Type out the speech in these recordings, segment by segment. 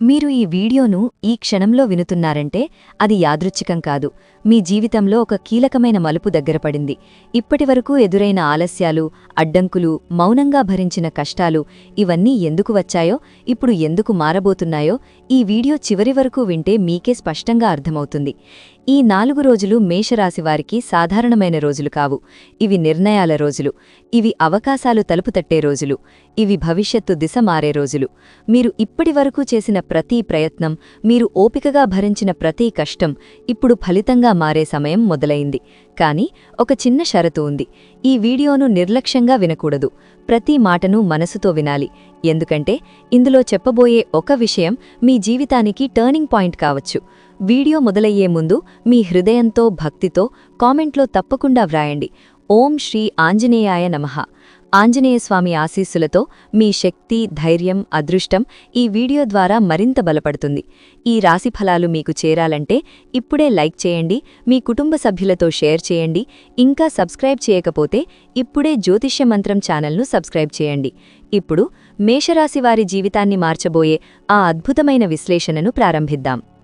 మీరు ఈ వీడియోను ఈ క్షణంలో వినుతున్నారంటే అది యాదృచ్ఛికం కాదు. మీ జీవితంలో ఒక కీలకమైన మలుపు దగ్గరపడింది ఇప్పటివరకు ఎదురైన ఆలస్యాలు అడ్డంకులు మౌనంగా భరించిన కష్టాలు ఇవన్నీ ఎందుకు వచ్చాయో ఇప్పుడు ఎందుకు మారబోతున్నాయో ఈ వీడియో చివరి వరకు వింటే మీకే స్పష్టంగా అర్థమవుతుంది. ఈ నాలుగు రోజులు మేషరాశివారికి సాధారణమైన రోజులు కావు. ఇవి నిర్ణయాల రోజులు. ఇవి అవకాశాలు తలుపు తట్టే రోజులు. ఇవి భవిష్యత్తు దిశ మారే రోజులు. మీరు ఇప్పటివరకు చేసిన ప్రతి ప్రయత్నం మీరు ఓపికగా భరించిన ప్రతి కష్టం ఇప్పుడు ఫలితంగా మారే సమయం మొదలైంది. కాని ఒక చిన్న షరతు ఉంది. ఈ వీడియోను నిర్లక్ష్యంగా వినకూడదు. ప్రతి మాటను మనసుతో వినాలి. ఎందుకంటే ఇందులో చెప్పబోయే ఒక విషయం మీ జీవితానికి టర్నింగ్ పాయింట్ కావచ్చు. వీడియో మొదలయ్యే ముందు మీ హృదయంతో భక్తితో కామెంట్లో తప్పకుండా వ్రాయండి. ఓం శ్రీ ఆంజనేయాయ నమః. ఆంజనేయస్వామి ఆశీస్సులతో మీ శక్తి ధైర్యం అదృష్టం ఈ వీడియో ద్వారా మరింత బలపడుతుంది. ఈ రాశిఫలాలు మీకు చేరాలంటే ఇప్పుడే లైక్ చేయండి మీ కుటుంబ సభ్యులతో షేర్ చేయండి ఇంకా సబ్స్క్రైబ్ చేయకపోతే ఇప్పుడే జ్యోతిష్య మంత్రం ఛానల్ను సబ్స్క్రైబ్ చేయండి. ఇప్పుడు మేషరాశి వారి జీవితాన్ని మార్చబోయే ఆ అద్భుతమైన విశ్లేషణను ప్రారంభిద్దాం.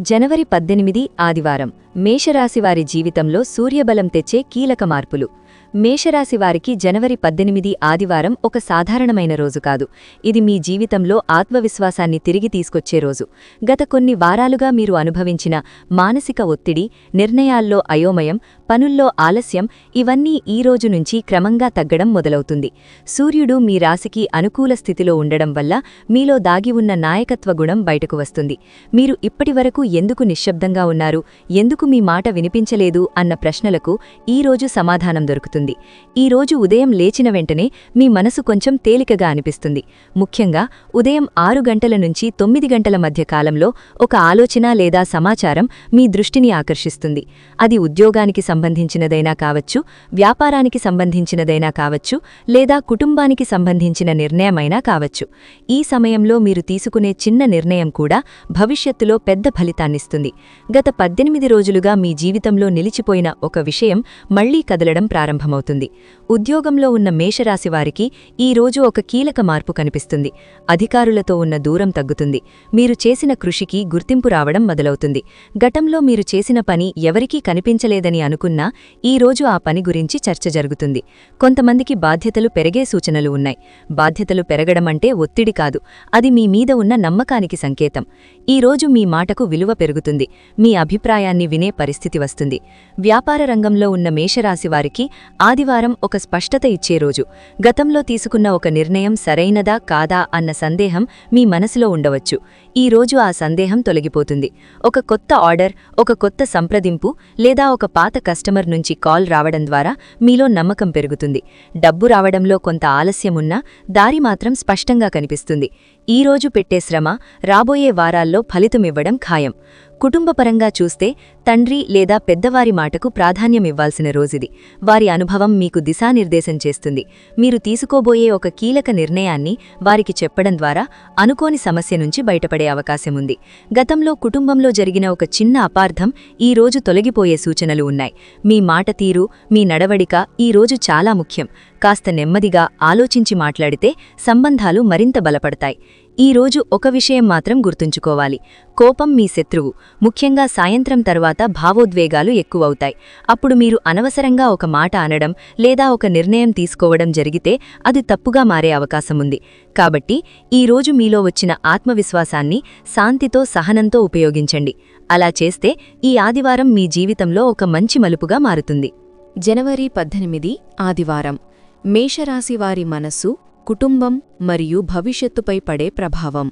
జనవరి పద్దెనిమిది ఆదివారం మేషరాశివారి జీవితంలో సూర్యబలం తెచ్చే కీలక మార్పులు. మేషరాశివారికి జనవరి పద్దెనిమిది ఆదివారం ఒక సాధారణమైన రోజు కాదు. ఇది మీ జీవితంలో ఆత్మవిశ్వాసాన్ని తిరిగి తీసుకొచ్చే రోజు. గత కొన్ని వారాలుగా మీరు అనుభవించిన మానసిక ఒత్తిడి నిర్ణయాల్లో అయోమయం పనుల్లో ఆలస్యం ఇవన్నీ ఈ రోజు నుంచి క్రమంగా తగ్గడం మొదలవుతుంది. సూర్యుడు మీ రాశికి అనుకూల స్థితిలో ఉండడం వల్ల మీలో దాగి ఉన్న నాయకత్వ గుణం బయటకు వస్తుంది. మీరు ఇప్పటివరకు ఎందుకు నిశ్శబ్దంగా ఉన్నారు? ఎందుకు మీ మాట వినిపించలేదు? అన్న ప్రశ్నలకు ఈ రోజు సమాధానం దొరుకుతుంది. ఈరోజు ఉదయం లేచిన వెంటనే మీ మనసు కొంచెం తేలికగా అనిపిస్తుంది. ముఖ్యంగా ఉదయం ఆరు గంటల నుంచి తొమ్మిది గంటల మధ్య కాలంలో ఒక ఆలోచన లేదా సమాచారం మీ దృష్టిని ఆకర్షిస్తుంది. అది ఉద్యోగానికి సంబంధించినదైనా కావచ్చు వ్యాపారానికి సంబంధించినదైనా కావచ్చు లేదా కుటుంబానికి సంబంధించిన నిర్ణయమైనా కావచ్చు. ఈ సమయంలో మీరు తీసుకునే చిన్న నిర్ణయం కూడా భవిష్యత్తులో పెద్ద ఫలితాన్నిస్తుంది. గత పద్దెనిమిది రోజులుగా మీ జీవితంలో నిలిచిపోయిన ఒక విషయం మళ్ళీ కదలడం ప్రారంభమవుతుంది. ఉద్యోగంలో ఉన్న మేషరాశివారికి ఈ రోజు ఒక కీలక మార్పు కనిపిస్తుంది. అధికారులతో ఉన్న దూరం తగ్గుతుంది. మీరు చేసిన కృషికి గుర్తింపు రావడం మొదలవుతుంది. గతంలో మీరు చేసిన పని ఎవరికీ కనిపించలేదని అనుకున్నా ఈ రోజు ఆ పని గురించి చర్చ జరుగుతుంది. కొంతమందికి బాధ్యతలు పెరిగే సూచనలు ఉన్నాయి. బాధ్యతలు పెరగడమంటే ఒత్తిడి కాదు. అది మీ మీద ఉన్న నమ్మకానికి సంకేతం. ఈ రోజు మీ మాటకు విలువ పెరుగుతుంది. మీ అభిప్రాయాన్ని వినే పరిస్థితి వస్తుంది. వ్యాపార రంగంలో ఉన్న మేషరాశివారికి ఆదివారం ఒక స్పష్టత ఇచ్చే రోజు. గతంలో తీసుకున్న ఒక నిర్ణయం సరైనదా కాదా అన్న సందేహం మీ మనసులో ఉండవచ్చు. ఈ రోజు ఆ సందేహం తొలగిపోతుంది. ఒక కొత్త ఆర్డర్ ఒక కొత్త సంప్రదింపు లేదా ఒక పాత కస్టమర్ నుంచి కాల్ రావడం ద్వారా మీలో నమ్మకం పెరుగుతుంది. డబ్బు రావడంలో కొంత ఆలస్యమున్నా దారి మాత్రం స్పష్టంగా కనిపిస్తుంది. ఈ రోజు పెట్టే శ్రమ రాబోయే వారాల్లో ఫలితమివ్వడం ఖాయం. కుటుంబపరంగా చూస్తే తండ్రి లేదా పెద్దవారి మాటకు ప్రాధాన్యమివ్వాల్సిన రోజుది. వారి అనుభవం మీకు దిశానిర్దేశం చేస్తుంది. మీరు తీసుకోబోయే ఒక కీలక నిర్ణయాన్ని వారికి చెప్పడం ద్వారా అనుకోని సమస్య నుంచి బయటపడే అవకాశముంది. గతంలో కుటుంబంలో జరిగిన ఒక చిన్న అపార్థం ఈ రోజు తొలగిపోయే సూచనలు ఉన్నాయి. మీ మాట తీరు మీ నడవడిక ఈ రోజు చాలా ముఖ్యం. కాస్త నెమ్మదిగా ఆలోచించి మాట్లాడితే సంబంధాలు మరింత బలపడతాయి. ఈ రోజు ఒక విషయం మాత్రం గుర్తుంచుకోవాలి. కోపం మీ శత్రువు. ముఖ్యంగా సాయంత్రం తర్వాత భావోద్వేగాలు ఎక్కువవుతాయి. అప్పుడు మీరు అనవసరంగా ఒక మాట అనడం లేదా ఒక నిర్ణయం తీసుకోవడం జరిగితే అది తప్పుగా మారే అవకాశముంది. కాబట్టి ఈ రోజు మీలో వచ్చిన ఆత్మవిశ్వాసాన్ని శాంతితో సహనంతో ఉపయోగించండి. అలా చేస్తే ఈ ఆదివారం మీ జీవితంలో ఒక మంచి మలుపుగా మారుతుంది. జనవరి పద్దెనిమిది ఆదివారం. మేషరాశివారి మనస్సు కుటుంబం మరియు భవిష్యత్తుపై పడే ప్రభావం.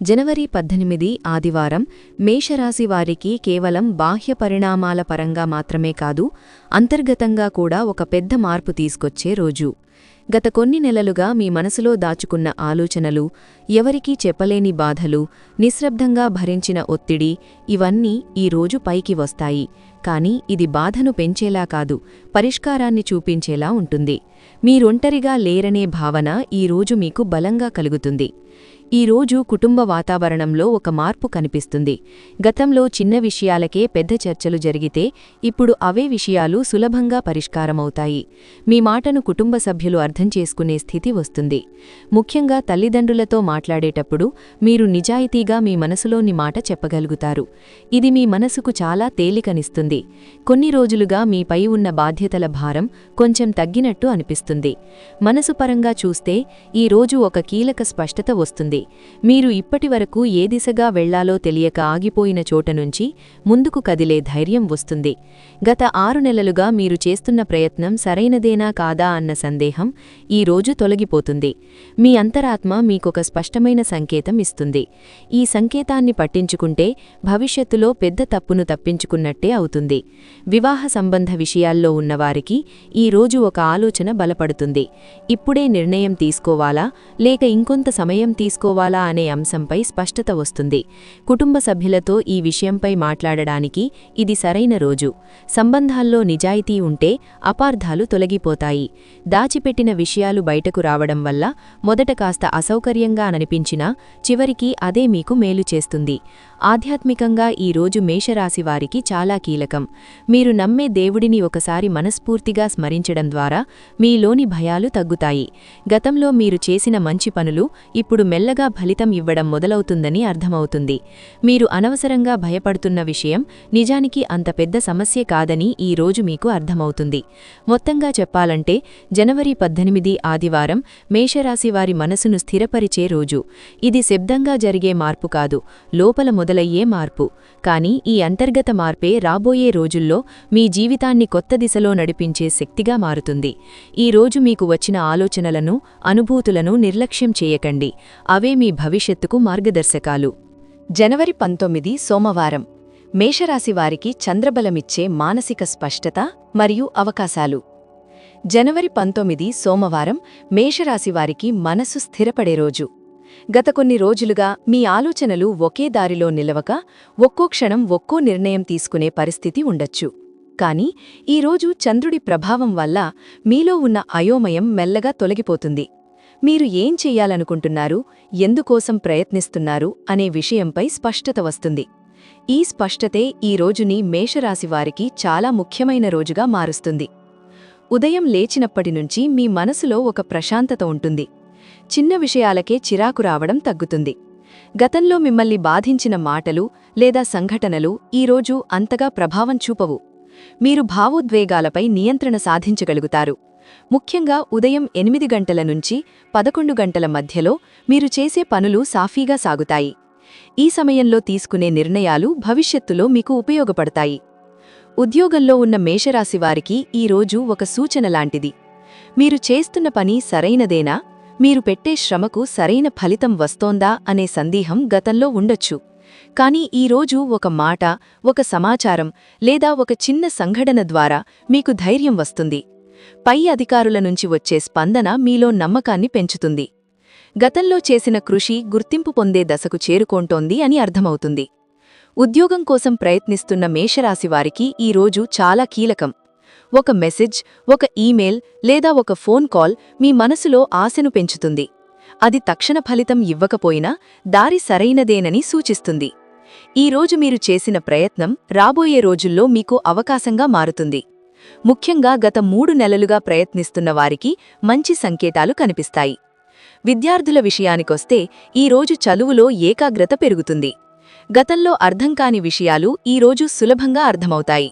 జనవరి పద్దెనిమిది ఆదివారం మేషరాశివారికి కేవలం బాహ్య పరిణామాల పరంగా మాత్రమే కాదు అంతర్గతంగా కూడా ఒక పెద్ద మార్పు తీసుకొచ్చే రోజు. గత కొన్ని నెలలుగా మీ మనసులో దాచుకున్న ఆలోచనలు ఎవరికీ చెప్పలేని బాధలు నిశ్శబ్దంగా భరించిన ఒత్తిడి ఇవన్నీ ఈ రోజు పైకి వస్తాయి. కాని ఇది బాధను పెంచేలా కాదు పరిష్కారాన్ని చూపించేలా ఉంటుంది. మీరొంటరిగా లేరనే భావన ఈ రోజు మీకు బలంగా కలుగుతుంది. ఈ రోజు కుటుంబ వాతావరణంలో ఒక మార్పు కనిపిస్తుంది. గతంలో చిన్న విషయాలకే పెద్ద చర్చలు జరిగితే ఇప్పుడు అవే విషయాలు సులభంగా పరిష్కారమవుతాయి. మీ మాటను కుటుంబ సభ్యులు అర్థం చేసుకునే స్థితి వస్తుంది. ముఖ్యంగా తల్లిదండ్రులతో మాట్లాడేటప్పుడు మీరు నిజాయితీగా మీ మనసులోని మాట చెప్పగలుగుతారు. ఇది మీ మనసుకు చాలా తేలికనిస్తుంది. కొన్ని రోజులుగా మీపై ఉన్న బాధ్యతల భారం కొంచెం తగ్గినట్టు అనిపిస్తుంది. మనసుపరంగా చూస్తే ఈ రోజు ఒక కీలక స్పష్టత వస్తుంది. మీరు ఇప్పటివరకు ఏ దిశగా వెళ్ళాలో తెలియక ఆగిపోయిన చోట నుంచి ముందుకు కదిలే ధైర్యం వస్తుంది. గత ఆరు నెలలుగా మీరు చేస్తున్న ప్రయత్నం సరైనదేనా కాదా అన్న సందేహం ఈ రోజు తొలగిపోతుంది. మీ అంతరాత్మ మీకొక స్పష్టమైన సంకేతం ఇస్తుంది. ఈ సంకేతాన్ని పట్టించుకుంటే భవిష్యత్తులో పెద్ద తప్పును తప్పించుకున్నట్టే అవుతుంది. వివాహ సంబంధ విషయాల్లో ఉన్నవారికి ఈ రోజు ఒక ఆలోచన బలపడుతుంది. ఇప్పుడే నిర్ణయం తీసుకోవాలా? లేక ఇంకొంత సమయం తీసుకోవాలా అనే అంశంపై స్పష్టత వస్తుంది. కుటుంబ సభ్యులతో ఈ విషయంపై మాట్లాడడానికి ఇది సరైన రోజు. సంబంధాల్లో నిజాయితీ ఉంటే అపార్థాలు తొలగిపోతాయి. దాచిపెట్టిన విషయాలు బయటకు రావడం వల్ల మొదట కాస్త అసౌకర్యంగా అనిపించినా చివరికి అదే మీకు మేలు చేస్తుంది. ఆధ్యాత్మికంగా ఈ రోజు మేషరాశివారికి చాలా కీలకం. మీరు నమ్మే దేవుడిని ఒకసారి మనస్ఫూర్తిగా స్మరించడం ద్వారా మీలోని భయాలు తగ్గుతాయి. గతంలో మీరు చేసిన మంచి పనులు ఇప్పుడు మెల్లగా ఫలితం ఇవ్వడం మొదలవుతుందని అర్థమవుతుంది. మీరు అనవసరంగా భయపడుతున్న విషయం నిజానికి అంత పెద్ద సమస్య కాదని ఈ రోజు మీకు అర్థమవుతుంది. మొత్తంగా చెప్పాలంటే జనవరి పద్దెనిమిది ఆదివారం మేషరాశివారి మనసును స్థిరపరిచే రోజు. ఇది శబ్దంగా జరిగే మార్పు కాదు. లోపల మొదలయ్యే మార్పు. కానీ ఈ అంతర్గత మార్పే రాబోయే రోజుల్లో మీ జీవితాన్ని కొత్త దిశలో నడిపించే శక్తిగా మారుతుంది. ఈ రోజు మీకు వచ్చిన ఆలోచనలను అనుభూతులను నిర్లక్ష్యం చేయకండి. అవే మీ భవిష్యత్తుకు మార్గదర్శకాలు. జనవరి పంతొమ్మిది సోమవారం. మేషరాశివారికి చంద్రబలమిచ్చే మానసిక స్పష్టత మరియు అవకాశాలు. జనవరి పంతొమ్మిది సోమవారం మేషరాశివారికి మనసు స్థిరపడే రోజు. గత కొన్ని రోజులుగా మీ ఆలోచనలు ఒకే దారిలో నిలవక ఒక్కో క్షణం ఒక్కో నిర్ణయం తీసుకునే పరిస్థితి ఉండొచ్చు. కాని ఈరోజు చంద్రుడి ప్రభావం వల్ల మీలో ఉన్న అయోమయం మెల్లగా తొలగిపోతుంది. మీరు ఏం చెయ్యాలనుకుంటున్నారు ఎందుకోసం ప్రయత్నిస్తున్నారు అనే విషయంపై స్పష్టత వస్తుంది. ఈ స్పష్టతే ఈ రోజుని మేషరాశివారికి చాలా ముఖ్యమైన రోజుగా మారుస్తుంది. ఉదయం లేచినప్పటి నుంచి మీ మనసులో ఒక ప్రశాంతత ఉంటుంది. చిన్న విషయాలకే చిరాకు రావడం తగ్గుతుంది. గతంలో మిమ్మల్ని బాధించిన మాటలు లేదా సంఘటనలు ఈరోజు అంతగా ప్రభావం చూపవు. మీరు భావోద్వేగాలపై నియంత్రణ సాధించగలుగుతారు. ముఖ్యంగా ఉదయం ఎనిమిది గంటల నుంచి పదకొండు గంటల మధ్యలో మీరు చేసే పనులు సాఫీగా సాగుతాయి. ఈ సమయంలో తీసుకునే నిర్ణయాలు భవిష్యత్తులో మీకు ఉపయోగపడతాయి. ఉద్యోగంలో ఉన్న మేషరాశివారికి ఈరోజు ఒక సూచన లాంటిది. మీరు చేస్తున్న పని సరైనదేనా? మీరు పెట్టే శ్రమకు సరైన ఫలితం వస్తోందా అనే సందేహం గతంలో ఉండొచ్చు. కానీ ఈరోజు ఒక మాట ఒక సమాచారం లేదా ఒక చిన్న సంఘటన ద్వారా మీకు ధైర్యం వస్తుంది. పై అధికారుల నుంచి వచ్చే స్పందన మీలో నమ్మకాన్ని పెంచుతుంది. గతంలో చేసిన కృషి గుర్తింపు పొందే దశకు చేరుకోంటోంది అని అర్థమవుతుంది. ఉద్యోగం కోసం ప్రయత్నిస్తున్న మేషరాశివారికి ఈ రోజు చాలా కీలకం. ఒక మెసేజ్ ఒక ఈమెయిల్ లేదా ఒక ఫోన్ కాల్ మీ మనసులో ఆశను పెంచుతుంది. అది తక్షణ ఫలితం ఇవ్వకపోయినా దారి సరైనదేనని సూచిస్తుంది. ఈ రోజు మీరు చేసిన ప్రయత్నం రాబోయే రోజుల్లో మీకు అవకాశంగా మారుతుంది. ముఖ్యంగా గత మూడు నెలలుగా ప్రయత్నిస్తున్న వారికి మంచి సంకేతాలు కనిపిస్తాయి. విద్యార్థుల విషయానికొస్తే ఈ రోజు చదువులో ఏకాగ్రత పెరుగుతుంది. గతంలో అర్థంకాని విషయాలు ఈ రోజు సులభంగా అర్థమవుతాయి.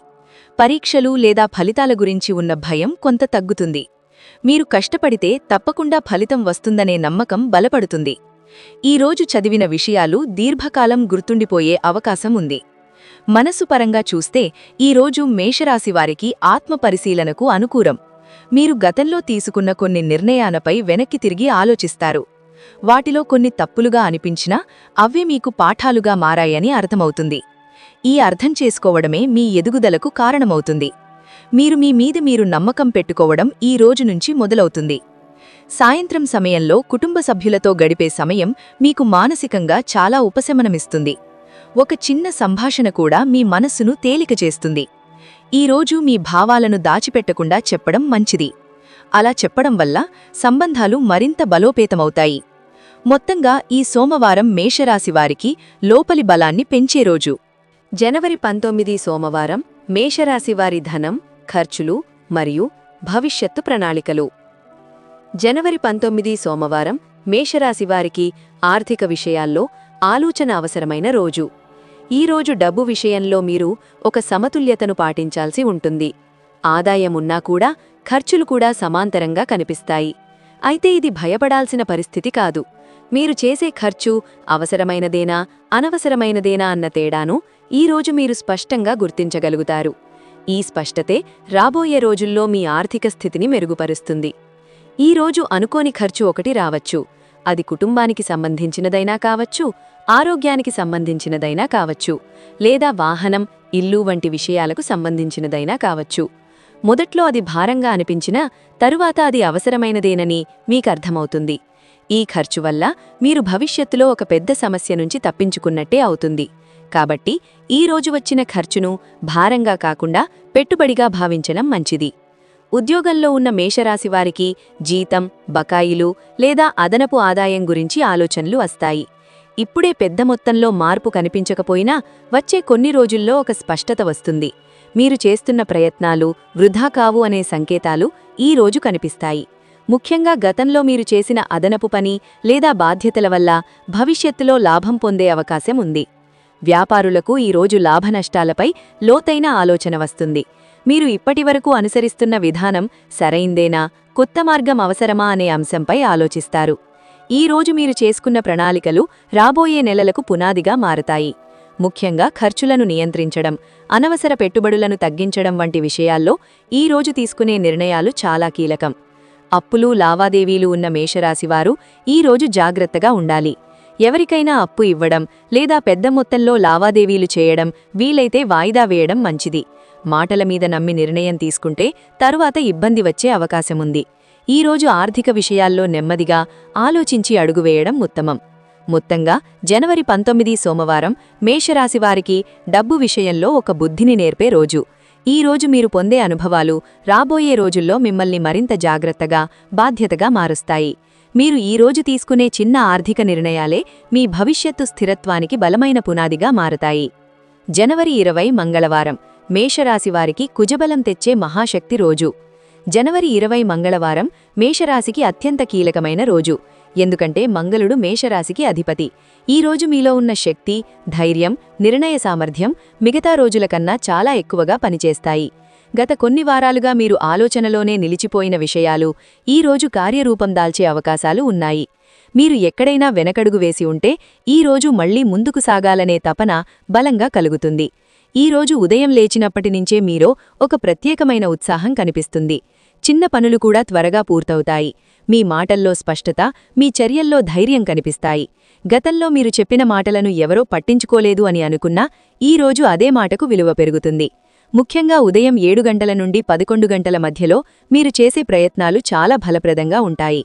పరీక్షలు లేదా ఫలితాల గురించి ఉన్న భయం కొంత తగ్గుతుంది. మీరు కష్టపడితే తప్పకుండా ఫలితం వస్తుందనే నమ్మకం బలపడుతుంది. ఈరోజు చదివిన విషయాలు దీర్ఘకాలం గుర్తుండిపోయే అవకాశం ఉంది. మనసు పరంగా చూస్తే ఈ రోజు మేషరాశివారికి ఆత్మపరిశీలనకు అనుకూలం. మీరు గతంలో తీసుకున్న కొన్ని నిర్ణయాలపై వెనక్కి తిరిగి ఆలోచిస్తారు. వాటిలో కొన్ని తప్పులుగా అనిపించినా అవే మీకు పాఠాలుగా మారాయని అర్థమవుతుంది. ఈ అర్థం చేసుకోవడమే మీ ఎదుగుదలకు కారణమవుతుంది. మీరు మీ మీద మీరు నమ్మకం పెట్టుకోవడం ఈ రోజు నుంచి మొదలవుతుంది. సాయంత్రం సమయంలో కుటుంబ సభ్యులతో గడిపే సమయం మీకు మానసికంగా చాలా ఉపశమనమిస్తుంది. ఒక చిన్న సంభాషణ కూడా మీ మనస్సును తేలిక చేస్తుంది. ఈరోజు మీ భావాలను దాచిపెట్టకుండా చెప్పడం మంచిది. అలా చెప్పడం వల్ల సంబంధాలు మరింత బలోపేతమవుతాయి. మొత్తంగా ఈ సోమవారం మేషరాశివారికి లోపలి బలాన్ని పెంచే రోజు. జనవరి పంతొమ్మిది సోమవారం మేషరాశివారి ధనం ఖర్చులు మరియు భవిష్యత్తు ప్రణాళికలు. జనవరి పంతొమ్మిది సోమవారం మేషరాశివారికి ఆర్థిక విషయాల్లో ఆలోచన అవసరమైన రోజు. ఈ రోజు డబ్బు విషయంలో మీరు ఒక సమతుల్యతను పాటించాల్సి ఉంటుంది. ఆదాయమున్నా కూడా ఖర్చులు కూడా సమాంతరంగా కనిపిస్తాయి. అయితే ఇది భయపడాల్సిన పరిస్థితి కాదు. మీరు చేసే ఖర్చు అవసరమైనదేనా అనవసరమైనదేనా అన్న తేడాను ఈ రోజు మీరు స్పష్టంగా గుర్తించగలుగుతారు. ఈ స్పష్టతే రాబోయే రోజుల్లో మీ ఆర్థిక స్థితిని మెరుగుపరుస్తుంది. ఈ రోజు అనుకోని ఖర్చు ఒకటి రావచ్చు. అది కుటుంబానికి సంబంధించినదైనా కావచ్చు ఆరోగ్యానికి సంబంధించినదైనా కావచ్చు లేదా వాహనం ఇల్లు వంటి విషయాలకు సంబంధించినదైనా కావచ్చు. మొదట్లో అది భారంగా అనిపించినా తరువాత అది అవసరమైనదేనని మీకర్థమవుతుంది. ఈ ఖర్చు వల్ల మీరు భవిష్యత్తులో ఒక పెద్ద సమస్య నుంచి తప్పించుకున్నట్టే అవుతుంది. కాబట్టి ఈ రోజు వచ్చిన ఖర్చును భారంగా కాకుండా పెట్టుబడిగా భావించడం మంచిది. ఉద్యోగంలో ఉన్న మేషరాశివారికి జీతం బకాయిలు లేదా అదనపు ఆదాయం గురించి ఆలోచనలు వస్తాయి. ఇప్పుడే పెద్ద మొత్తంలో మార్పు కనిపించకపోయినా వచ్చే కొన్ని రోజుల్లో ఒక స్పష్టత వస్తుంది. మీరు చేస్తున్న ప్రయత్నాలు వృధా కావు అనే సంకేతాలు ఈ రోజు కనిపిస్తాయి. ముఖ్యంగా గతంలో మీరు చేసిన అదనపు పని లేదా బాధ్యతల వల్ల భవిష్యత్తులో లాభం పొందే అవకాశం ఉంది. వ్యాపారులకు ఈ రోజు లాభనష్టాలపై లోతైన ఆలోచన వస్తుంది. మీరు ఇప్పటివరకు అనుసరిస్తున్న విధానం సరైందేనా కొత్త మార్గం అవసరమా అనే అంశంపై ఆలోచిస్తారు. ఈరోజు మీరు చేసుకున్న ప్రణాళికలు రాబోయే నెలలకు పునాదిగా మారతాయి. ముఖ్యంగా ఖర్చులను నియంత్రించడం అనవసర పెట్టుబడులను తగ్గించడం వంటి విషయాల్లో ఈ రోజు తీసుకునే నిర్ణయాలు చాలా కీలకం. అప్పులు లావాదేవీలు ఉన్న మేషరాశివారు ఈ రోజు జాగ్రత్తగా ఉండాలి. ఎవరికైనా అప్పు ఇవ్వడం లేదా పెద్ద మొత్తంలో లావాదేవీలు చేయడం వీలైతే వాయిదా వేయడం మంచిది. మాటల మీద నమ్మి నిర్ణయం తీసుకుంటే తరువాత ఇబ్బంది వచ్చే అవకాశముంది. ఈ రోజు ఆర్థిక విషయాల్లో నెమ్మదిగా ఆలోచించి అడుగువేయడం ఉత్తమం. మొత్తంగా జనవరి పంతొమ్మిది సోమవారం మేషరాశివారికి డబ్బు విషయంలో ఒక బుద్ధిని నేర్పే రోజు. ఈ రోజు మీరు పొందే అనుభవాలు రాబోయే రోజుల్లో మిమ్మల్ని మరింత జాగ్రత్తగా బాధ్యతగా మారుస్తాయి. మీరు ఈ రోజు తీసుకునే చిన్న ఆర్థిక నిర్ణయాలే మీ భవిష్యత్తు స్థిరత్వానికి బలమైన పునాదిగా మారతాయి. జనవరి ఇరవై మంగళవారం మేషరాశివారికి కుజబలం తెచ్చే మహాశక్తి రోజు. జనవరి ఇరవై మంగళవారం మేషరాశికి అత్యంత కీలకమైన రోజు. ఎందుకంటే మంగళుడు మేషరాశికి అధిపతి. ఈ రోజు మీలో ఉన్న శక్తి ధైర్యం నిర్ణయ సామర్థ్యం మిగతా రోజుల కన్నా చాలా ఎక్కువగా పనిచేస్తాయి. గత కొన్ని వారాలుగా మీరు ఆలోచనలోనే నిలిచిపోయిన విషయాలు ఈరోజు కార్యరూపం దాల్చే అవకాశాలు ఉన్నాయి. మీరు ఎక్కడైనా వెనకడుగు వేసి ఉంటే ఈ రోజు మళ్ళీ ముందుకు సాగాలనే తపన బలంగా కలుగుతుంది. ఈరోజు ఉదయం లేచినప్పటి నుంచే మీరో ఒక ప్రత్యేకమైన ఉత్సాహం కనిపిస్తుంది. చిన్న పనులు కూడా త్వరగా పూర్తవుతాయి. మీ మాటల్లో స్పష్టత మీ చర్యల్లో ధైర్యం కనిపిస్తాయి. గతంలో మీరు చెప్పిన మాటలను ఎవరో పట్టించుకోలేదు అని అనుకున్నా ఈ రోజు అదే మాటకు విలువ పెరుగుతుంది. ముఖ్యంగా ఉదయం ఏడు గంటల నుండి పదకొండు గంటల మధ్యలో మీరు చేసే ప్రయత్నాలు చాలా ఫలప్రదంగా ఉంటాయి.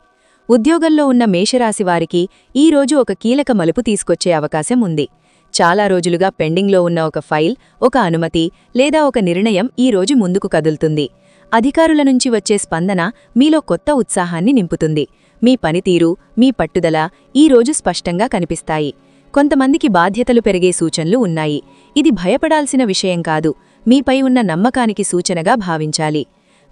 ఉద్యోగంలో ఉన్న మేషరాశివారికి ఈ రోజు ఒక కీలక మలుపు తీసుకొచ్చే అవకాశం ఉంది. చాలా రోజులుగా పెండింగ్లో ఉన్న ఒక ఫైల్ ఒక అనుమతి లేదా ఒక నిర్ణయం ఈ రోజు ముందుకు కదులుతుంది. అధికారుల నుంచి వచ్చే స్పందన మీలో కొత్త ఉత్సాహాన్ని నింపుతుంది. మీ పనితీరు మీ పట్టుదల ఈ రోజు స్పష్టంగా కనిపిస్తాయి. కొంతమందికి బాధ్యతలు పెరిగే సూచనలు ఉన్నాయి. ఇది భయపడాల్సిన విషయం కాదు. మీపై ఉన్న నమ్మకానికి సూచనగా భావించాలి.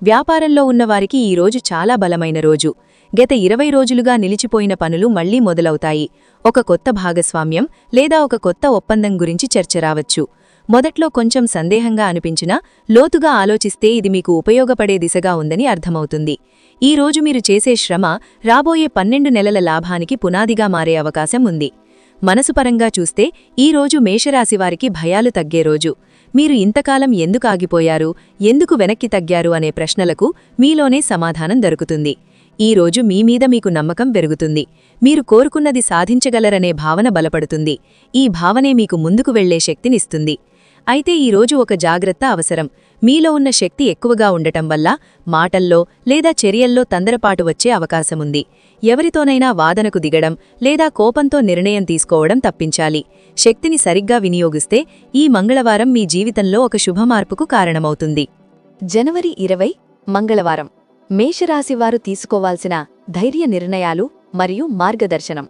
వ్యాపారంలో ఉన్నవారికి ఈ రోజు చాలా బలమైన రోజు. గత ఇరవై రోజులుగా నిలిచిపోయిన పనులు మళ్ళీ మొదలవుతాయి. ఒక కొత్త భాగస్వామ్యం లేదా ఒక కొత్త ఒప్పందం గురించి చర్చ రావచ్చు. మొదట్లో కొంచెం సందేహంగా అనిపించినా లోతుగా ఆలోచిస్తే ఇది మీకు ఉపయోగపడే దిశగా ఉందని అర్థమవుతుంది. ఈ రోజు మీరు చేసే శ్రమ రాబోయే పన్నెండు నెలల లాభానికి పునాదిగా మారే అవకాశం ఉంది. మనసుపరంగా చూస్తే ఈ రోజు మేషరాశివారికి భయాలు తగ్గే రోజు. మీరు ఇంతకాలం ఎందుకు ఆగిపోయారు? ఎందుకు వెనక్కి తగ్గారు? అనే ప్రశ్నలకు మీలోనే సమాధానం దొరుకుతుంది. ఈ రోజు మీ మీద మీకు నమ్మకం పెరుగుతుంది. మీరు కోరుకున్నది సాధించగలరనే భావన బలపడుతుంది. ఈ భావనే మీకు ముందుకు వెళ్ళే శక్తినిస్తుంది. అయితే ఈ రోజు ఒక జాగ్రత్త అవసరం. మీలో ఉన్న శక్తి ఎక్కువగా ఉండటం వల్ల మాటల్లో లేదా చర్యల్లో తొందరపాటు వచ్చే అవకాశముంది. ఎవరితోనైనా వాదనకు దిగడం లేదా కోపంతో నిర్ణయం తీసుకోవడం తప్పించాలి. శక్తిని సరిగ్గా వినియోగిస్తే ఈ మంగళవారం మీ జీవితంలో ఒక శుభమార్పుకు కారణమవుతుంది. జనవరి ఇరవై మంగళవారం. మేషరాశివారు తీసుకోవాల్సిన ధైర్య నిర్ణయాలు మరియు మార్గదర్శనం.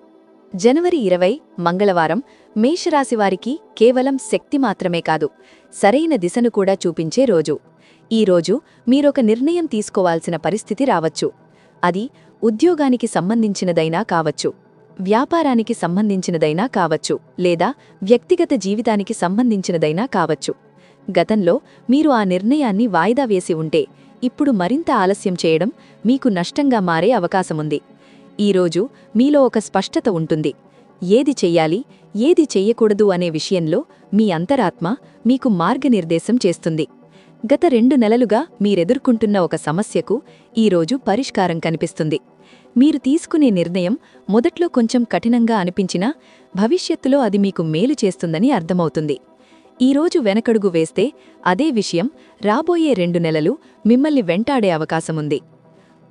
జనవరి ఇరవై మంగళవారం. మేషరాశివారికి కేవలం శక్తి మాత్రమే కాదు సరైన దిశను కూడా చూపించే రోజు. ఈ రోజు మీరొక నిర్ణయం తీసుకోవాల్సిన పరిస్థితి రావచ్చు. అది ఉద్యోగానికి సంబంధించినదైనా కావచ్చు వ్యాపారానికి సంబంధించినదైనా కావచ్చు లేదా వ్యక్తిగత జీవితానికి సంబంధించినదైనా కావచ్చు. గతంలో మీరు ఆ నిర్ణయాన్ని వాయిదా వేసి ఉంటే ఇప్పుడు మరింత ఆలస్యం చేయడం మీకు నష్టంగా మారే అవకాశముంది. ఈరోజు మీలో ఒక స్పష్టత ఉంటుంది. ఏది చెయ్యాలి ఏది చెయ్యకూడదు అనే విషయంలో మీ అంతరాత్మ మీకు మార్గనిర్దేశం చేస్తుంది. గత రెండు నెలలుగా మీరెదుర్కొంటున్న ఒక సమస్యకు ఈరోజు పరిష్కారం కనిపిస్తుంది. మీరు తీసుకునే నిర్ణయం మొదట్లో కొంచెం కఠినంగా అనిపించినా భవిష్యత్తులో అది మీకు మేలు చేస్తుందని అర్థమవుతుంది. ఈరోజు వెనకడుగు వేస్తే అదే విషయం రాబోయే రెండు నెలలు మిమ్మల్ని వెంటాడే అవకాశముంది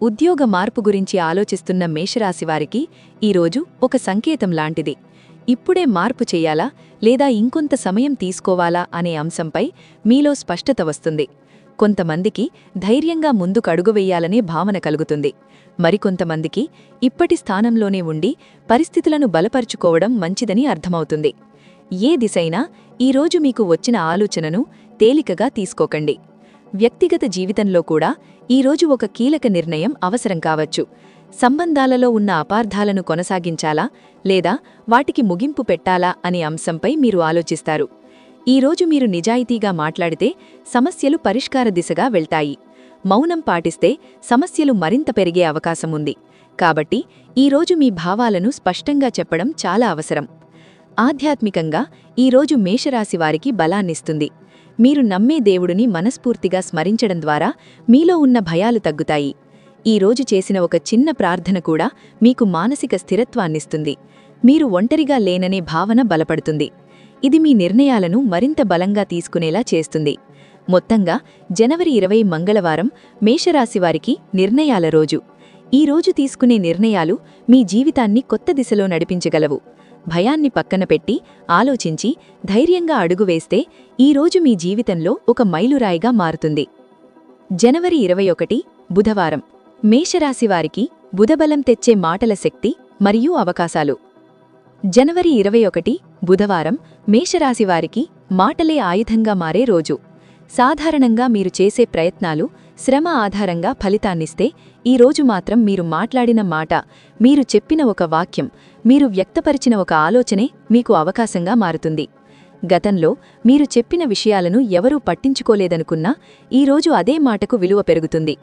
ఉద్యోగ మార్పు గురించి ఆలోచిస్తున్న మేషరాశివారికి ఈరోజు ఒక సంకేతం లాంటిది. ఇప్పుడే మార్పు చెయ్యాలా లేదా ఇంకొంత సమయం తీసుకోవాలా అనే అంశంపై మీలో స్పష్టత వస్తుంది. కొంతమందికి ధైర్యంగా ముందుకు అడుగువెయ్యాలనే భావన కలుగుతుంది. మరికొంతమందికి ఇప్పటి స్థానంలోనే ఉండి పరిస్థితులను బలపరుచుకోవడం మంచిదని అర్థమవుతుంది. ఏ దిశైనా ఈరోజు మీకు వచ్చిన ఆలోచనను తేలికగా తీసుకోకండి. వ్యక్తిగత జీవితంలో కూడా ఈరోజు ఒక కీలక నిర్ణయం అవసరం కావచ్చు. సంబంధాలలో ఉన్న అపార్థాలను కొనసాగించాలా లేదా వాటికి ముగింపు పెట్టాలా అనే అంశంపై మీరు ఆలోచిస్తారు. ఈరోజు మీరు నిజాయితీగా మాట్లాడితే సమస్యలు పరిష్కార దిశగా వెళ్తాయి. మౌనం పాటిస్తే సమస్యలు మరింత పెరిగే అవకాశముంది కాబట్టి ఈరోజు మీ భావాలను స్పష్టంగా చెప్పడం చాలా అవసరం. ఆధ్యాత్మికంగా ఈరోజు మేషరాశివారికి బలాన్నిస్తుంది మీరు నమ్మే దేవుడిని మనస్ఫూర్తిగా స్మరించడం ద్వారా మీలో ఉన్న భయాలు తగ్గుతాయి. ఈ రోజు చేసిన ఒక చిన్న ప్రార్థన కూడా మీకు మానసిక స్థిరత్వాన్నిస్తుంది. మీరు ఒంటరిగా లేననే భావన బలపడుతుంది. ఇది మీ నిర్ణయాలను మరింత బలంగా తీసుకునేలా చేస్తుంది. మొత్తంగా జనవరి ఇరవై మంగళవారం మేషరాశివారికి నిర్ణయాల రోజు. ఈ రోజు తీసుకునే నిర్ణయాలు మీ జీవితాన్ని కొత్త దిశలో నడిపించగలవు. భయాన్ని పక్కన పెట్టి ఆలోచించి ధైర్యంగా అడుగువేస్తే ఈరోజు మీ జీవితంలో ఒక మైలురాయిగా మారుతుంది. జనవరి ఇరవై ఒకటి బుధవారం. మేషరాశివారికి బుధబలం తెచ్చే మాటల శక్తి మరియు అవకాశాలు. జనవరి ఇరవై ఒకటి బుధవారం మేషరాశివారికి మాటలే ఆయుధంగా మారే రోజు. సాధారణంగా మీరు చేసే ప్రయత్నాలు శ్రమ ఆధారంగా ఫలితాన్నిస్తే ఈ రోజు మాత్రం మీరు మాట్లాడిన మాట మీరు చెప్పిన ఒక వాక్యం మీరు వ్యక్తపరిచిన ఒక ఆలోచనే మీకు అవకాశంగా మారుతుంది. గతంలో మీరు చెప్పిన విషయాలను ఎవరూ పట్టించుకోలేదనుకున్నా ఈరోజు అదే మాటకు విలువ పెరుగుతుంది.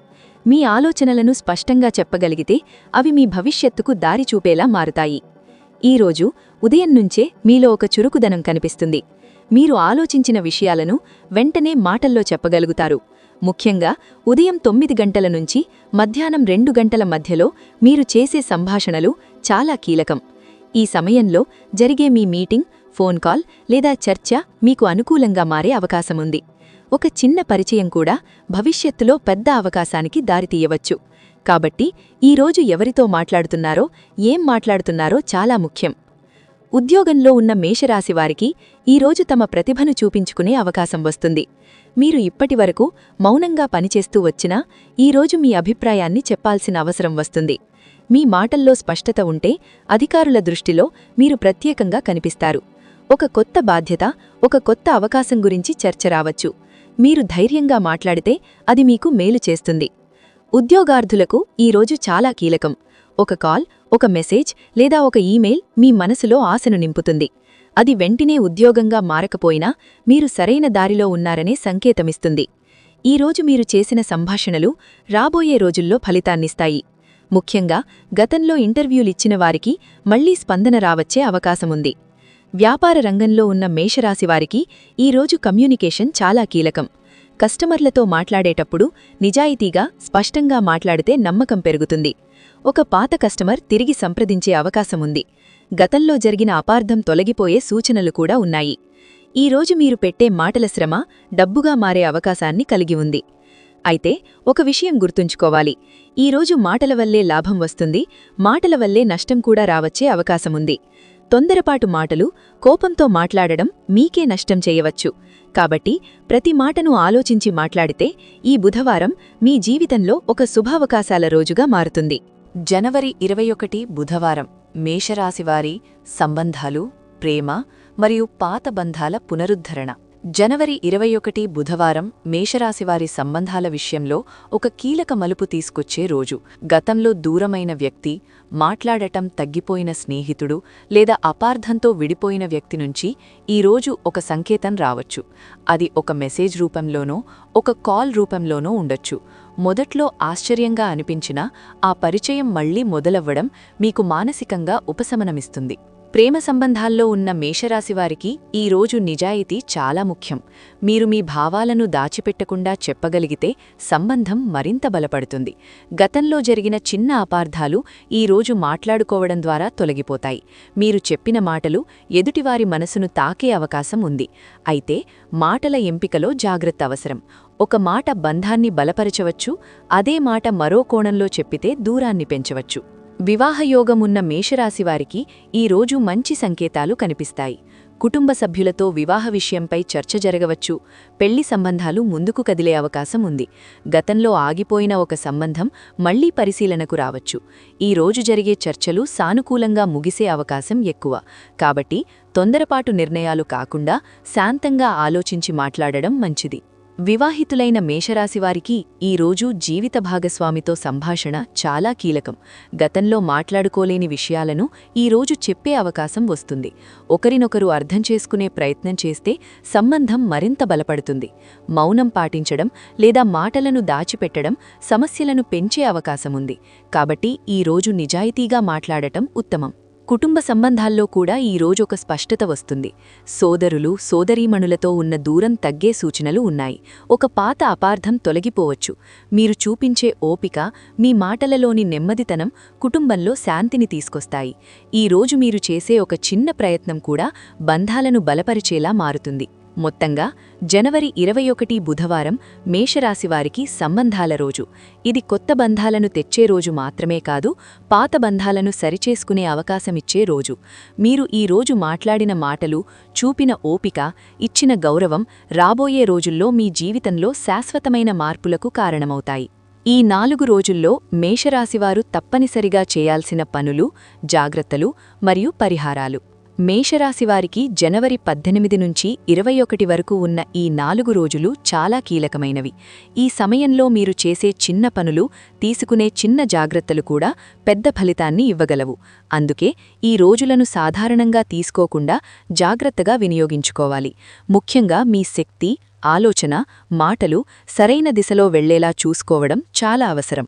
మీ ఆలోచనలను స్పష్టంగా చెప్పగలిగితే అవి మీ భవిష్యత్తుకు దారి చూపేలా మారుతాయి. ఈరోజు ఉదయం నుంచే మీలో ఒక చురుకుదనం కనిపిస్తుంది. మీరు ఆలోచించిన విషయాలను వెంటనే మాటల్లో చెప్పగలుగుతారు. ముఖ్యంగా ఉదయం తొమ్మిది గంటల నుంచి మధ్యాహ్నం రెండు గంటల మధ్యలో మీరు చేసే సంభాషణలు చాలా కీలకం. ఈ సమయంలో జరిగే మీ మీటింగ్ ఫోన్ కాల్ లేదా చర్చ మీకు అనుకూలంగా మారే అవకాశముంది. ఒక చిన్న పరిచయం కూడా భవిష్యత్తులో పెద్ద అవకాశానికి దారితీయవచ్చు. కాబట్టి ఈరోజు ఎవరితో మాట్లాడుతున్నారో ఏం మాట్లాడుతున్నారో చాలా ముఖ్యం. ఉద్యోగంలో ఉన్న మేషరాశివారికి ఈరోజు తమ ప్రతిభను చూపించుకునే అవకాశం వస్తుంది. మీరు ఇప్పటివరకు మౌనంగా పనిచేస్తూ వచ్చినా ఈరోజు మీ అభిప్రాయాన్ని చెప్పాల్సిన అవసరం వస్తుంది. మీ మాటల్లో స్పష్టత ఉంటే అధికారుల దృష్టిలో మీరు ప్రత్యేకంగా కనిపిస్తారు. ఒక కొత్త బాధ్యత ఒక కొత్త అవకాశం గురించి చర్చ రావచ్చు. మీరు ధైర్యంగా మాట్లాడితే అది మీకు మేలు చేస్తుంది. ఉద్యోగార్థులకు ఈరోజు చాలా కీలకం. ఒక కాల్ ఒక మెసేజ్ లేదా ఒక ఈమెయిల్ మీ మనసులో ఆశను నింపుతుంది. అది వెంటనే ఉద్యోగంగా మారకపోయినా మీరు సరైన దారిలో ఉన్నారనే సంకేతమిస్తుంది. ఈరోజు మీరు చేసిన సంభాషణలు రాబోయే రోజుల్లో ఫలితాన్నిస్తాయి. ముఖ్యంగా గతంలో ఇంటర్వ్యూలిచ్చిన వారికి మళ్ళీ స్పందన రావచ్చే అవకాశముంది. వ్యాపార రంగంలో ఉన్న మేషరాశివారికి ఈరోజు కమ్యూనికేషన్ చాలా కీలకం. కస్టమర్లతో మాట్లాడేటప్పుడు నిజాయితీగా స్పష్టంగా మాట్లాడితే నమ్మకం పెరుగుతుంది. ఒక పాత కస్టమర్ తిరిగి సంప్రదించే అవకాశముంది గతంలో జరిగిన అపార్థం తొలగిపోయే సూచనలు కూడా ఉన్నాయి. ఈరోజు మీరు పెట్టే మాటల శ్రమ డబ్బుగా మారే అవకాశాన్ని కలిగి ఉంది. అయితే ఒక విషయం గుర్తుంచుకోవాలి. ఈరోజు మాటల వల్లే లాభం వస్తుంది మాటల వల్లే నష్టం కూడా రావచ్చే అవకాశముంది తొందరపాటు మాటలు కోపంతో మాట్లాడడం మీకే నష్టం చేయవచ్చు. కాబట్టి ప్రతి మాటను ఆలోచించి మాట్లాడితే ఈ బుధవారం మీ జీవితంలో ఒక శుభావకాశాల రోజుగా మారుతుంది. జనవరి ఇరవై ఒకటి బుధవారం మేషరాశివారి సంబంధాలు ప్రేమ మరియు పాత బంధాల పునరుద్ధరణ. జనవరి ఇరవై ఒకటి బుధవారం మేషరాశివారి సంబంధాల విషయంలో ఒక కీలక మలుపు తీసుకొచ్చే రోజు. గతంలో దూరమైన వ్యక్తి మాట్లాడటం తగ్గిపోయిన స్నేహితుడు లేదా అపార్థంతో విడిపోయిన వ్యక్తి నుంచి ఈ రోజు ఒక సంకేతం రావచ్చు. అది ఒక మెసేజ్ రూపంలోనో ఒక కాల్ రూపంలోనో ఉండొచ్చు. మొదట్లో ఆశ్చర్యంగా అనిపించినా ఆ పరిచయం మళ్ళీ మొదలవ్వడం మీకు మానసికంగా ఉపశమనమిస్తుంది. ప్రేమ సంబంధాల్లో ఉన్న మేషరాశివారికి ఈ రోజు నిజాయితీ చాలా ముఖ్యం. మీరు మీ భావాలను దాచిపెట్టకుండా చెప్పగలిగితే సంబంధం మరింత బలపడుతుంది. గతంలో జరిగిన చిన్న అపార్థాలు ఈరోజు మాట్లాడుకోవడం ద్వారా తొలగిపోతాయి. మీరు చెప్పిన మాటలు ఎదుటివారి మనసును తాకే అవకాశం ఉంది. అయితే మాటల ఎంపికలో జాగ్రత్త అవసరం. ఒక మాట బంధాన్ని బలపరచవచ్చు అదే మాట మరో కోణంలో చెప్పితే దూరాన్ని పెంచవచ్చు. వివాహయోగమున్న మేషరాశివారికి ఈ రోజు మంచి సంకేతాలు కనిపిస్తాయి. కుటుంబ సభ్యులతో వివాహ విషయంపై చర్చ జరగవచ్చు. పెళ్ళి సంబంధాలు ముందుకు కదిలే అవకాశం ఉంది. గతంలో ఆగిపోయిన ఒక సంబంధం మళ్ళీ పరిశీలనకు రావచ్చు. ఈ రోజు జరిగే చర్చలు సానుకూలంగా ముగిసే అవకాశం ఎక్కువ. కాబట్టి తొందరపాటు నిర్ణయాలు కాకుండా శాంతంగా ఆలోచించి మాట్లాడడం మంచిది. వివాహితులైన మేషరాశివారికి ఈ రోజు జీవిత భాగస్వామితో సంభాషణ చాలా కీలకం. గతంలో మాట్లాడుకోలేని విషయాలను ఈ రోజు చెప్పే అవకాశం వస్తుంది. ఒకరినొకరు అర్థం చేసుకునే ప్రయత్నం చేస్తే సంబంధం మరింత బలపడుతుంది. మౌనం పాటించడం లేదా మాటలను దాచిపెట్టడం సమస్యలను పెంచే అవకాశముంది కాబట్టి ఈ రోజు నిజాయితీగా మాట్లాడటం ఉత్తమం. కుటుంబ సంబంధాల్లో కూడా ఈ రోజు ఒక స్పష్టత వస్తుంది. సోదరులు సోదరీమణులతో ఉన్న దూరం తగ్గే సూచనలు ఉన్నాయి. ఒక పాత అపార్థం తొలగిపోవచ్చు. మీరు చూపించే ఓపిక మీ మాటలలోని నెమ్మదితనం కుటుంబంలో శాంతిని తీసుకొస్తాయి. ఈ రోజు మీరు చేసే ఒక చిన్న ప్రయత్నం కూడా బంధాలను బలపరిచేలా మారుతుంది. మొత్తంగా జనవరి ఇరవై ఒకటి బుధవారం మేషరాశివారికి సంబంధాల రోజు. ఇది కొత్త బంధాలను తెచ్చే రోజు మాత్రమే కాదు పాత బంధాలను సరిచేసుకునే అవకాశమిచ్చే రోజు. మీరు ఈ రోజు మాట్లాడిన మాటలు చూపిన ఓపిక ఇచ్చిన గౌరవం రాబోయే రోజుల్లో మీ జీవితంలో శాశ్వతమైన మార్పులకు కారణమవుతాయి. ఈ నాలుగు రోజుల్లో మేషరాశివారు తప్పనిసరిగా చేయాల్సిన పనులు జాగ్రత్తలు మరియు పరిహారాలు. మేషరాశివారికి జనవరి పద్దెనిమిది నుంచి ఇరవై ఒకటి వరకు ఉన్న ఈ నాలుగు రోజులు చాలా కీలకమైనవి. ఈ సమయంలో మీరు చేసే చిన్న పనులు తీసుకునే చిన్న జాగ్రత్తలు కూడా పెద్ద ఫలితాన్ని ఇవ్వగలవు. అందుకే ఈ రోజులను సాధారణంగా తీసుకోకుండా జాగ్రత్తగా వినియోగించుకోవాలి. ముఖ్యంగా మీ శక్తి ఆలోచన మాటలు సరైన దిశలో వెళ్ళేలా చూసుకోవడం చాలా అవసరం.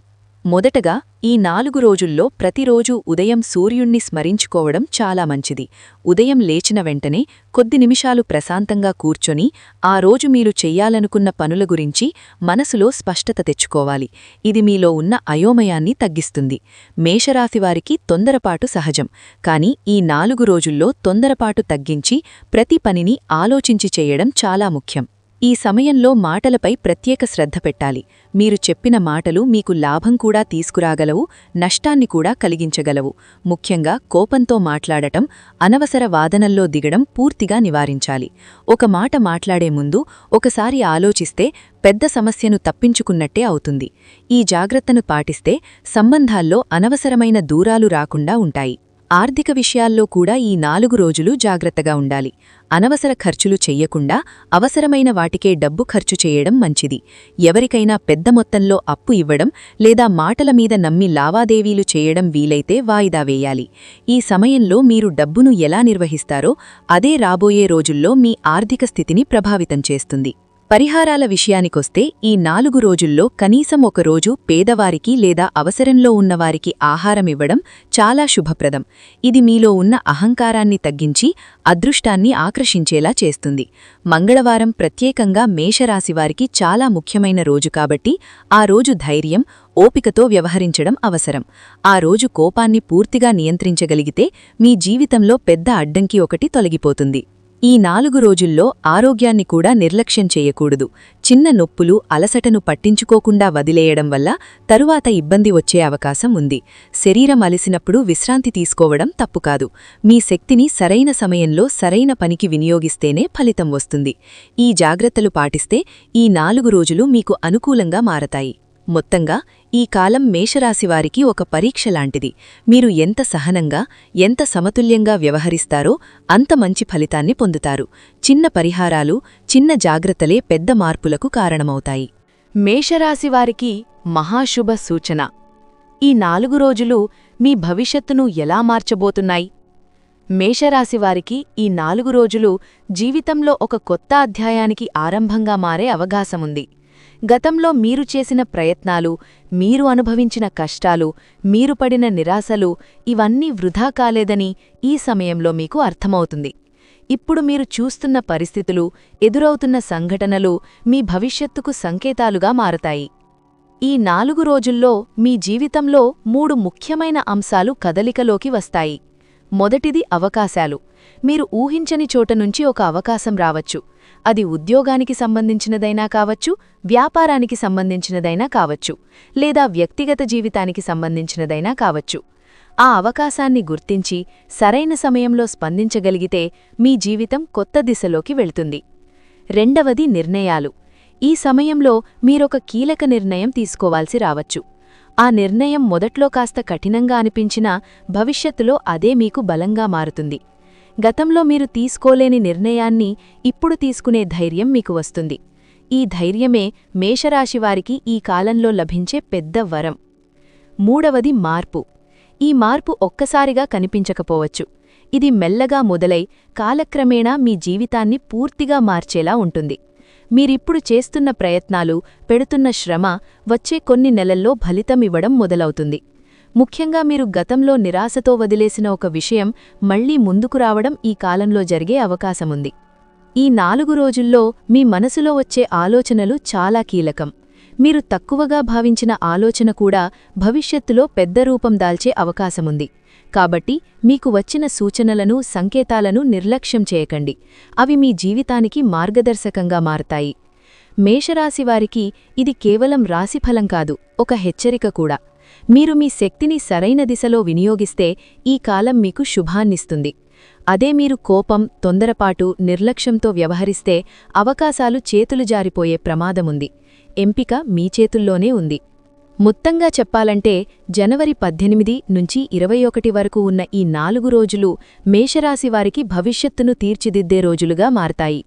మొదటగా ఈ నాలుగు రోజుల్లో ప్రతిరోజూ ఉదయం సూర్యుణ్ణి స్మరించుకోవడం చాలా మంచిది. ఉదయం లేచిన వెంటనే కొద్ది నిమిషాలు ప్రశాంతంగా కూర్చొని ఆ రోజు మీరు చెయ్యాలనుకున్న పనుల గురించి మనసులో స్పష్టత తెచ్చుకోవాలి. ఇది మీలో ఉన్న అయోమయాన్ని తగ్గిస్తుంది. మేషరాశివారికి తొందరపాటు సహజం. కాని ఈ నాలుగు రోజుల్లో తొందరపాటు తగ్గించి ప్రతి పనిని ఆలోచించి చేయడం చాలా ముఖ్యం. ఈ సమయంలో మాటలపై ప్రత్యేక శ్రద్ధ పెట్టాలి. మీరు చెప్పిన మాటలు మీకు లాభం కూడా తీసుకురాగలవు నష్టాన్ని కూడా కలిగించగలవు. ముఖ్యంగా కోపంతో మాట్లాడటం అనవసర వాదనల్లో దిగడం పూర్తిగా నివారించాలి. ఒక మాట మాట్లాడే ముందు ఒకసారి ఆలోచిస్తే పెద్ద సమస్యను తప్పించుకున్నట్టే అవుతుంది. ఈ జాగ్రత్తను పాటిస్తే సంబంధాల్లో అనవసరమైన దూరాలు రాకుండా ఉంటాయి. ఆర్థిక విషయాల్లో కూడా ఈ నాలుగు రోజులు జాగ్రత్తగా ఉండాలి. అనవసర ఖర్చులు చెయ్యకుండా అవసరమైన వాటికే డబ్బు ఖర్చు చేయడం మంచిది. ఎవరికైనా పెద్ద మొత్తంలో అప్పు ఇవ్వడం లేదా మాటల మీద నమ్మి లావాదేవీలు చేయడం వీలైతే వాయిదా వేయాలి. ఈ సమయంలో మీరు డబ్బును ఎలా నిర్వహిస్తారో అదే రాబోయే రోజుల్లో మీ ఆర్థిక స్థితిని ప్రభావితం చేస్తుంది. పరిహారాల విషయానికొస్తే ఈ నాలుగు రోజుల్లో కనీసం ఒక రోజు పేదవారికి లేదా అవసరంలో ఉన్నవారికి ఆహారమివ్వడం చాలా శుభప్రదం. ఇది మీలో ఉన్న అహంకారాన్ని తగ్గించి అదృష్టాన్ని ఆకర్షించేలా చేస్తుంది. మంగళవారం ప్రత్యేకంగా మేషరాశివారికి చాలా ముఖ్యమైన రోజు కాబట్టి ఆ రోజు ధైర్యం ఓపికతో వ్యవహరించడం అవసరం. ఆ రోజు కోపాన్ని పూర్తిగా నియంత్రించగలిగితే మీ జీవితంలో పెద్ద అడ్డంకి ఒకటి తొలగిపోతుంది. ఈ నాలుగు రోజుల్లో ఆరోగ్యాన్ని కూడా నిర్లక్ష్యం చేయకూడదు. చిన్న నొప్పులు అలసటను పట్టించుకోకుండా వదిలేయడం వల్ల తరువాత ఇబ్బంది వచ్చే అవకాశం ఉంది. శరీరం అలసినప్పుడు విశ్రాంతి తీసుకోవడం తప్పుకాదు మీ శక్తిని సరైన సమయంలో సరైన పనికి వినియోగిస్తేనే ఫలితం వస్తుంది. ఈ జాగ్రత్తలు పాటిస్తే ఈ నాలుగు రోజులు మీకు అనుకూలంగా మారతాయి. మొత్తంగా ఈ కాలం మేషరాశివారికి ఒక పరీక్ష లాంటిది. మీరు ఎంత సహనంగా ఎంత సమతుల్యంగా వ్యవహరిస్తారో అంత మంచి ఫలితాన్ని పొందుతారు. చిన్న పరిహారాలు చిన్న జాగ్రత్తలే పెద్ద మార్పులకు కారణమవుతాయి. మేషరాశివారికి మహాశుభ సూచన. ఈ నాలుగు రోజులు మీ భవిష్యత్తును ఎలా మార్చబోతున్నాయి? మేషరాశివారికి ఈ నాలుగు రోజులు జీవితంలో ఒక కొత్త అధ్యాయానికి ఆరంభంగా మారే అవకాశముంది. గతంలో మీరు చేసిన ప్రయత్నాలు మీరు అనుభవించిన కష్టాలు మీరు పడిన నిరాశలు ఇవన్నీ వృధా కాలేదని ఈ సమయంలో మీకు అర్థమవుతుంది. ఇప్పుడు మీరు చూస్తున్న పరిస్థితులు ఎదురవుతున్న సంఘటనలు మీ భవిష్యత్తుకు సంకేతాలుగా మారతాయి. ఈ నాలుగు రోజుల్లో మీ జీవితంలో మూడు ముఖ్యమైన అంశాలు కదలికలోకి వస్తాయి. మొదటిది అవకాశాలు. మీరు ఊహించని చోట నుంచి ఒక అవకాశం రావచ్చు. అది ఉద్యోగానికి సంబంధించినదైనా కావచ్చు వ్యాపారానికి సంబంధించినదైనా కావచ్చు లేదా వ్యక్తిగత జీవితానికి సంబంధించినదైనా కావచ్చు. ఆ అవకాశాన్ని గుర్తించి సరైన సమయంలో స్పందించగలిగితే మీ జీవితం కొత్త దిశలోకి వెళ్తుంది. రెండవది నిర్ణయాలు. ఈ సమయంలో మీరొక కీలక నిర్ణయం తీసుకోవాల్సి రావచ్చు. ఆ నిర్ణయం మొదట్లో కాస్త కఠినంగా అనిపించినా భవిష్యత్తులో అదే మీకు బలంగా మారుతుంది. గతంలో మీరు తీసుకోలేని నిర్ణయాన్ని ఇప్పుడు తీసుకునే ధైర్యం మీకు వస్తుంది. ఈ ధైర్యమే మేషరాశివారికి ఈ కాలంలో లభించే పెద్ద వరం. మూడవది మార్పు. ఈ మార్పు ఒక్కసారిగా కనిపించకపోవచ్చు. ఇది మెల్లగా మొదలై కాలక్రమేణా మీ జీవితాన్ని పూర్తిగా మార్చేలా ఉంటుంది. మీరిప్పుడు చేస్తున్న ప్రయత్నాలు పెడుతున్న శ్రమ వచ్చే కొన్ని నెలల్లో ఫలితమివ్వడం మొదలవుతుంది. ముఖ్యంగా మీరు గతంలో నిరాశతో వదిలేసిన ఒక విషయం మళ్ళీ ముందుకు రావడం ఈ కాలంలో జరిగే అవకాశముంది. ఈ నాలుగు రోజుల్లో మీ మనసులో వచ్చే ఆలోచనలు చాలా కీలకం. మీరు తక్కువగా భావించిన ఆలోచన కూడా భవిష్యత్తులో పెద్ద రూపం దాల్చే అవకాశముంది. కాబట్టి మీకు వచ్చిన సూచనలను సంకేతాలను నిర్లక్ష్యం చేయకండి. అవి మీ జీవితానికి మార్గదర్శకంగా మారతాయి. మేషరాశివారికి ఇది కేవలం రాశిఫలం కాదు ఒక హెచ్చరిక కూడా. మీరు మీ శక్తిని సరైన దిశలో వినియోగిస్తే ఈ కాలం మీకు శుభాన్నిస్తుంది. అదే మీరు కోపం తొందరపాటు నిర్లక్ష్యంతో వ్యవహరిస్తే అవకాశాలు చేతులు జారిపోయే ప్రమాదముంది. ఎంపిక మీ చేతుల్లోనే ఉంది. మొత్తంగా చెప్పాలంటే జనవరి పద్దెనిమిది నుంచి ఇరవై ఒకటి వరకు ఉన్న ఈ నాలుగు రోజులు మేషరాశివారికి భవిష్యత్తును తీర్చిదిద్దే రోజులుగా మారతాయి.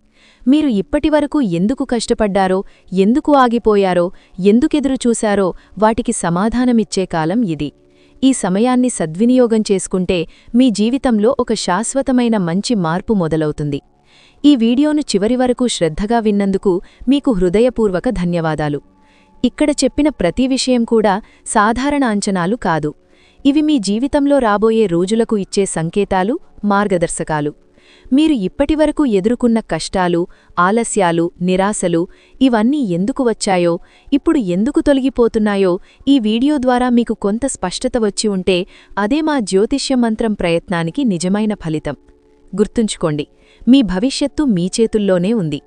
మీరు ఇప్పటివరకు ఎందుకు కష్టపడ్డారో ఎందుకు ఆగిపోయారో ఎందుకెదురు చూశారో వాటికి సమాధానమిచ్చే కాలం ఇది. ఈ సమయాన్ని సద్వినియోగం చేసుకుంటే మీ జీవితంలో ఒక శాశ్వతమైన మంచి మార్పు మొదలవుతుంది. ఈ వీడియోను చివరి వరకు శ్రద్ధగా విన్నందుకు మీకు హృదయపూర్వక ధన్యవాదాలు. ఇక్కడ చెప్పిన ప్రతి విషయం కూడా సాధారణ అంచనాలు కాదు. ఇవి మీ జీవితంలో రాబోయే రోజులకు ఇచ్చే సంకేతాలు మార్గదర్శకాలు. మీరు ఇప్పటివరకు ఎదుర్కొన్న కష్టాలు ఆలస్యాలు నిరాశలు ఇవన్నీ ఎందుకు వచ్చాయో ఇప్పుడు ఎందుకు తొలగిపోతున్నాయో ఈ వీడియో ద్వారా మీకు కొంత స్పష్టత వచ్చి ఉంటే అదే మా జ్యోతిష్య మంత్రం ప్రయత్నానికి నిజమైన ఫలితం. గుర్తుంచుకోండి మీ భవిష్యత్తు మీ చేతుల్లోనే ఉంది.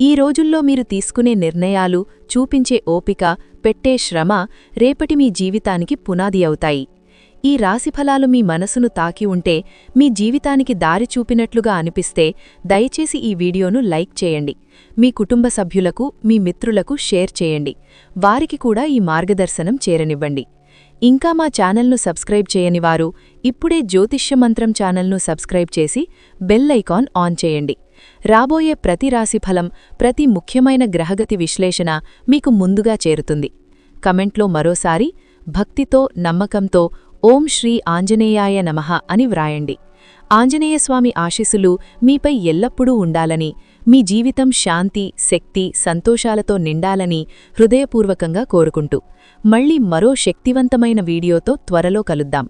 ఈ రోజుల్లో మీరు తీసుకునే నిర్ణయాలు చూపించే ఓపిక పెట్టే శ్రమ రేపటి మీ జీవితానికి పునాది అవుతాయి. ఈ రాశిఫలాలు మీ మనసును తాకి ఉంటే మీ జీవితానికి దారి చూపినట్లుగా అనిపిస్తే దయచేసి ఈ వీడియోను లైక్ చేయండి. మీ కుటుంబ సభ్యులకు మీ మిత్రులకు షేర్ చేయండి. వారికి కూడా ఈ మార్గదర్శనం చేరనివ్వండి. ఇంకా మా ఛానల్ను సబ్స్క్రైబ్ చేయనివారు ఇప్పుడే జ్యోతిష్య మంత్రం ఛానల్ను సబ్స్క్రైబ్ చేసి బెల్ ఐకాన్ ఆన్ చేయండి. రాబోయే ప్రతి రాశిఫలం ప్రతి ముఖ్యమైన గ్రహగతి విశ్లేషణ మీకు ముందుగా చేరుతుంది. కమెంట్లో మరోసారి భక్తితో నమ్మకంతో ఓం శ్రీ ఆంజనేయాయ నమః అని వ్రాయండి. ఆంజనేయస్వామి ఆశీస్సులు మీపై ఎల్లప్పుడూ ఉండాలని మీ జీవితం శాంతి శక్తి సంతోషాలతో నిండాలని హృదయపూర్వకంగా కోరుకుంటూ. మళ్ళీ మరో శక్తివంతమైన వీడియోతో త్వరలో కలుద్దాం.